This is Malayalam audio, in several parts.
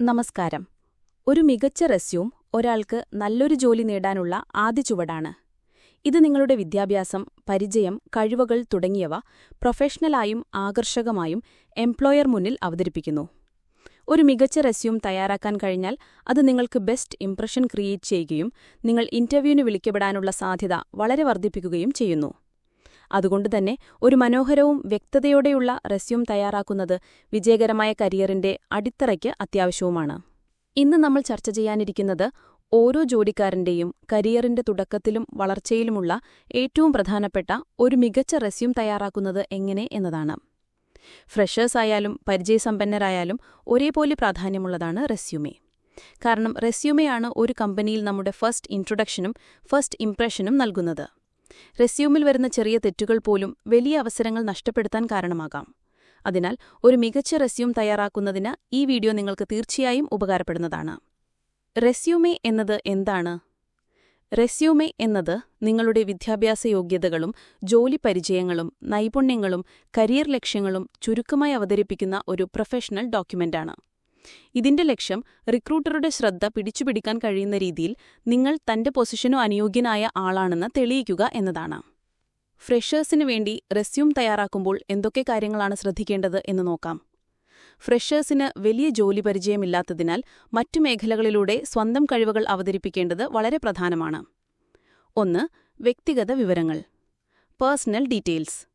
നമസ്കാരം. ഒരു മികച്ച റെസ്യൂം ഒരാൾക്ക് നല്ലൊരു ജോലി നേടാനുള്ള ആദ്യ ചുവടാണ്. ഇത് നിങ്ങളുടെ വിദ്യാഭ്യാസം പരിചയം കഴിവുകൾ തുടങ്ങിയവ പ്രൊഫഷണലായും ആകർഷകമായും എംപ്ലോയർ മുന്നിൽ അവതരിപ്പിക്കുന്നു. ഒരു മികച്ച റെസ്യൂം തയ്യാറാക്കാൻ കഴിഞ്ഞാൽ അത് നിങ്ങൾക്ക് ബെസ്റ്റ് ഇംപ്രഷൻ ക്രിയേറ്റ് ചെയ്യുകയും നിങ്ങൾ ഇന്റർവ്യൂവിന് വിളിക്കപ്പെടാനുള്ള സാധ്യത വളരെ വർദ്ധിപ്പിക്കുകയും ചെയ്യുന്നു. അതുകൊണ്ടുതന്നെ ഒരു മനോഹരവും വ്യക്തതയോടെയുള്ള റെസ്യൂം തയ്യാറാക്കുന്നത് വിജയകരമായ കരിയറിന്റെ അടിത്തറയ്ക്ക് അത്യാവശ്യവുമാണ്. ഇന്ന് നമ്മൾ ചർച്ച ചെയ്യാനിരിക്കുന്നത് ഓരോ ജോലിക്കാരന്റെയും കരിയറിന്റെ തുടക്കത്തിലും വളർച്ചയിലുമുള്ള ഏറ്റവും പ്രധാനപ്പെട്ട ഒരു മികച്ച റെസ്യൂം തയ്യാറാക്കുന്നത് എങ്ങനെ എന്നതാണ്. ഫ്രഷേഴ്സ് ആയാലും പരിചയസമ്പന്നരായാലും ഒരേപോലെ പ്രാധാന്യമുള്ളതാണ് റെസ്യൂമെ. കാരണം റെസ്യൂമെയാണ് ഒരു കമ്പനിയിൽ നമ്മുടെ ഫസ്റ്റ് ഇൻട്രൊഡക്ഷനും ഫസ്റ്റ് ഇംപ്രഷനും നൽകുന്നത്. റെസ്യൂമിൽ വരുന്ന ചെറിയ തെറ്റുകൾ പോലും വലിയ അവസരങ്ങൾ നഷ്ടപ്പെടുത്താൻ കാരണമാകാം. അതിനാൽ ഒരു മികച്ച റെസ്യൂം തയ്യാറാക്കുന്നതിന് ഈ വീഡിയോ നിങ്ങൾക്ക് തീർച്ചയായും ഉപകാരപ്പെടുന്നതാണ്. റെസ്യൂമെ എന്നത് എന്താണ്? റെസ്യൂമെ എന്നത് നിങ്ങളുടെ വിദ്യാഭ്യാസ യോഗ്യതകളും ജോലി പരിചയങ്ങളും നൈപുണ്യങ്ങളും കരിയർ ലക്ഷ്യങ്ങളും ചുരുക്കമായി അവതരിപ്പിക്കുന്ന ഒരു പ്രൊഫഷണൽ ഡോക്യുമെന്റാണ് ഇതിന്റെ ലക്ഷ്യം റിക്രൂട്ടറുടെ ശ്രദ്ധ പിടിച്ചുപിടിക്കാൻ കഴിയുന്ന രീതിയിൽ നിങ്ങൾ തന്റെ പൊസിഷനു അനുയോഗ്യനായ ആളാണെന്ന് തെളിയിക്കുക എന്നതാണ്. ഫ്രഷേഴ്സിന് വേണ്ടി റെസ്യൂം തയ്യാറാക്കുമ്പോൾ എന്തൊക്കെ കാര്യങ്ങളാണ് ശ്രദ്ധിക്കേണ്ടത് എന്ന് നോക്കാം. ഫ്രഷേഴ്സിന് വലിയ ജോലി പരിചയമില്ലാത്തതിനാൽ മറ്റു മേഖലകളിലൂടെ സ്വന്തം കഴിവുകൾ അവതരിപ്പിക്കേണ്ടത് വളരെ പ്രധാനമാണ്. ഒന്ന് വ്യക്തിഗത വിവരങ്ങൾ. Personal details.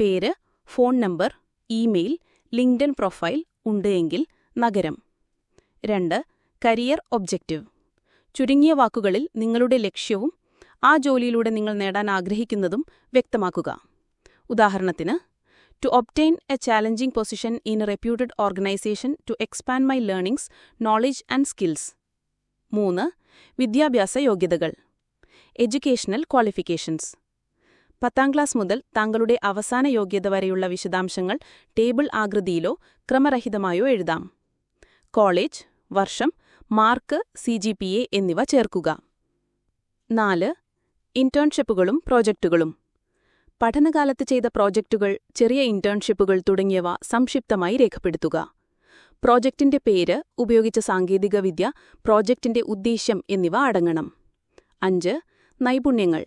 പേര് phone number email LinkedIn profile ഉണ്ട് എങ്കിൽ നഗരം. രണ്ട് കരിയർ ഒബ്ജക്റ്റീവ്. ചുരുങ്ങിയ വാക്കുകളിൽ നിങ്ങളുടെ ലക്ഷ്യവും ആ ജോലിയിലൂടെ നിങ്ങൾ നേടാൻ ആഗ്രഹിക്കുന്നതും വ്യക്തമാക്കുക. ഉദാഹരണത്തിന് to obtain a challenging position in a reputed organization to expand my learnings knowledge and skills മൂന്ന് വിദ്യാഭ്യാസ യോഗ്യതകൾ. എഡ്യൂക്കേഷണൽ ക്വാളിഫിക്കേഷൻസ് പത്താം ക്ലാസ് മുതൽ താങ്കളുടെ അവസാന യോഗ്യത വരെയുള്ള വിശദാംശങ്ങൾ ടേബിൾ ആകൃതിയിലോ ക്രമരഹിതമായോ എഴുതാം. കോളേജ് വർഷം mark C G P A എന്നിവ ചേർക്കുക. നാല് ഇന്റേൺഷിപ്പുകളും പ്രോജക്റ്റുകളും പഠനകാലത്ത് ചെയ്ത പ്രോജക്റ്റുകൾ ചെറിയ ഇന്റേൺഷിപ്പുകൾ തുടങ്ങിയവ സംക്ഷിപ്തമായി രേഖപ്പെടുത്തുക. പ്രോജക്റ്റിന്റെ പേര് ഉപയോഗിച്ച സാങ്കേതികവിദ്യ പ്രോജക്റ്റിന്റെ ഉദ്ദേശ്യം എന്നിവ അടങ്ങണം. അഞ്ച് നൈപുണ്യങ്ങൾ.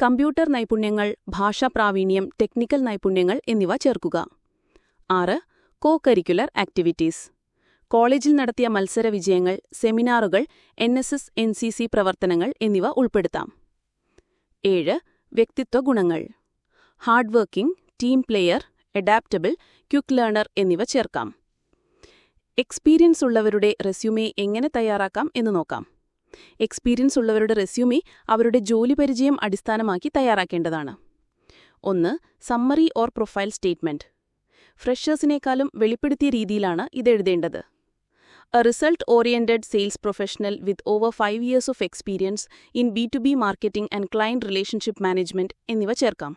കമ്പ്യൂട്ടർ നൈപുണ്യങ്ങൾ ഭാഷാപ്രാവീണ്യം ടെക്നിക്കൽ നൈപുണ്യങ്ങൾ എന്നിവ ചേർക്കുക. ആറ് കോ കരിക്കുലർ ആക്ടിവിറ്റീസ്. കോളേജിൽ നടത്തിയ മത്സര വിജയങ്ങൾ സെമിനാറുകൾ N S S N C C പ്രവർത്തനങ്ങൾ എന്നിവ ഉൾപ്പെടുത്താം. ഏഴ് വ്യക്തിത്വ ഗുണങ്ങൾ. Hard working team player adaptable quick learner എന്നിവ ചേർക്കാം. എക്സ്പീരിയൻസ് ഉള്ളവരുടെ റെസ്യൂമെ എങ്ങനെ തയ്യാറാക്കാം എന്ന് നോക്കാം. എക്സ്പീരിയൻസ് ഉള്ളവരുടെ റെസ്യൂമെ അവരുടെ ജോലി പരിചയം അടിസ്ഥാനമാക്കി തയ്യാറാക്കേണ്ടതാണ്. ഒന്ന് സമ്മറി ഓർ പ്രൊഫൈൽ സ്റ്റേറ്റ്മെന്റ്. ഫ്രഷേഴ്സിനേക്കാളും വെളിപ്പെടുത്തിയ രീതിയിലാണ് ഇതെഴുതേണ്ടത് a result oriented sales professional with over five years of experience in B2B marketing and client relationship management എന്നിവ ചേർക്കാം.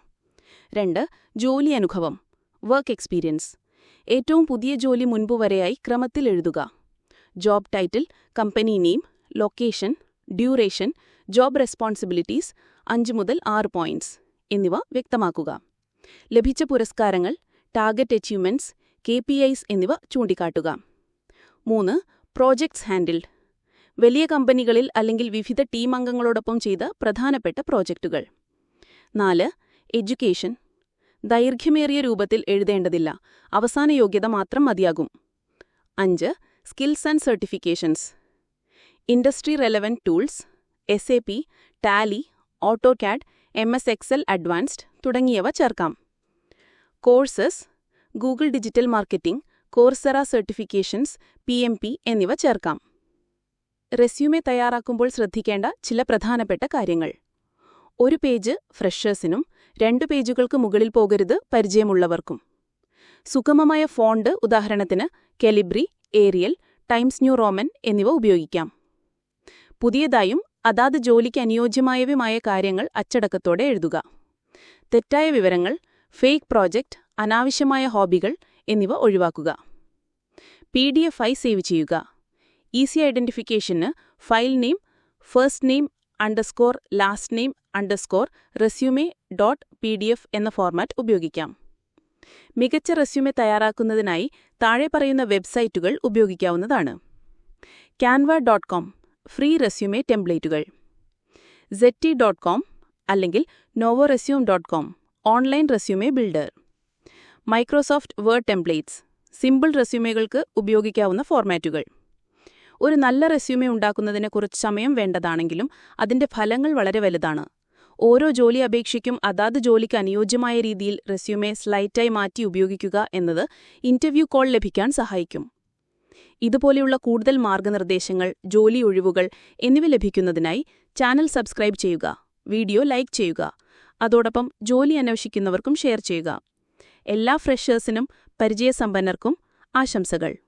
രണ്ട് ജോലി അനുഭവം വർക്ക് എക്സ്പീരിയൻസ് ഏറ്റവും പുതിയ ജോലി മുൻപ് വരെയായി ക്രമത്തിൽ എഴുതുക. Job title company name location duration job responsibilities അഞ്ച് മുതൽ ആറ് പോയിന്റ്സ് എന്നിവ വ്യക്തമാക്കുക. ലഭിച്ച പുരസ്കാരങ്ങൾ ടാർഗറ്റ് അച്ചീവ്മെന്റ്സ് കെ എന്നിവ ചൂണ്ടിക്കാട്ടുക. മൂന്ന് പ്രോജക്ട്സ് ഹാൻഡിൽഡ് വലിയ കമ്പനികളിൽ അല്ലെങ്കിൽ വിവിധ ടീം അംഗങ്ങളോടൊപ്പം ചെയ്ത പ്രധാനപ്പെട്ട പ്രോജക്റ്റുകൾ നാല് എഡ്യൂക്കേഷൻ. ദൈർഘ്യമേറിയ രൂപത്തിൽ എഴുതേണ്ടതില്ല. അവസാന യോഗ്യത മാത്രം മതിയാകും. അഞ്ച് skills and certifications. Industry relevant tools S A P Tally AutoCAD M S Excel advanced തുടങ്ങിയവ ചേർക്കാം. Courses Google digital marketing Coursera certifications P M P എന്നിവ ചേർക്കാം. റെസ്യൂമെ തയ്യാറാക്കുമ്പോൾ ശ്രദ്ധിക്കേണ്ട ചില പ്രധാനപ്പെട്ട കാര്യങ്ങൾ. ഒരു പേജ് ഫ്രഷേഴ്സിനും രണ്ടു പേജുകൾക്ക് മുകളിൽ പോകരുത് പരിചയമുള്ളവർക്കും. സുഗമമായ ഫോണ്ട് ഉദാഹരണത്തിന് Calibri Arial Times New Roman എന്നിവ ഉപയോഗിക്കാം. പുതിയതായും അതാത് ജോലിക്ക് അനുയോജ്യമായവയുമായ കാര്യങ്ങൾ അച്ചടക്കത്തോടെ എഴുതുക. തെറ്റായ വിവരങ്ങൾ ഫേക്ക് പ്രോജക്റ്റ് അനാവശ്യമായ ഹോബികൾ എന്നിവ ഒഴിവാക്കുക. പി ഡി എഫ് ആയി സേവ് ചെയ്യുക. Easy ഐഡന്റിഫിക്കേഷന് file name first name underscore last name underscore resume dot P D F എന്ന ഫോർമാറ്റ് ഉപയോഗിക്കാം. മികച്ച റെസ്യൂമെ തയ്യാറാക്കുന്നതിനായി താഴെ പറയുന്ന വെബ്സൈറ്റുകൾ ഉപയോഗിക്കാവുന്നതാണ്. Canva dot com free resume ടെംപ്ലേറ്റുകൾ Zety dot com അല്ലെങ്കിൽ Novoresume dot com online resume builder Microsoft Word templates simple റെസ്യൂമെകൾക്ക് ഉപയോഗിക്കാവുന്ന ഫോർമാറ്റുകൾ. ഒരു നല്ല റെസ്യൂമെ ഉണ്ടാക്കുന്നതിന് കുറച്ച് സമയം വേണ്ടതാണെങ്കിലും അതിന്റെ ഫലങ്ങൾ വളരെ വലുതാണ്. ഓരോ ജോലി അപേക്ഷയ്ക്കും അതാത് ജോലിക്ക് അനുയോജ്യമായ രീതിയിൽ റെസ്യൂമെ സ്ലൈറ്റായി മാറ്റി ഉപയോഗിക്കുക എന്നത് ഇന്റർവ്യൂ കോൾ ലഭിക്കാൻ സഹായിക്കും. ഇതുപോലെയുള്ള കൂടുതൽ മാർഗനിർദ്ദേശങ്ങൾ ജോലി ഒഴിവുകൾ എന്നിവ ലഭിക്കുന്നതിനായി ചാനൽ സബ്സ്ക്രൈബ് ചെയ്യുക വീഡിയോ ലൈക്ക് ചെയ്യുക അതോടൊപ്പം ജോലി അന്വേഷിക്കുന്നവർക്കും ഷെയർ ചെയ്യുക. എല്ലാ ഫ്രഷേഴ്സിനും പരിചയസമ്പന്നർക്കും ആശംസകൾ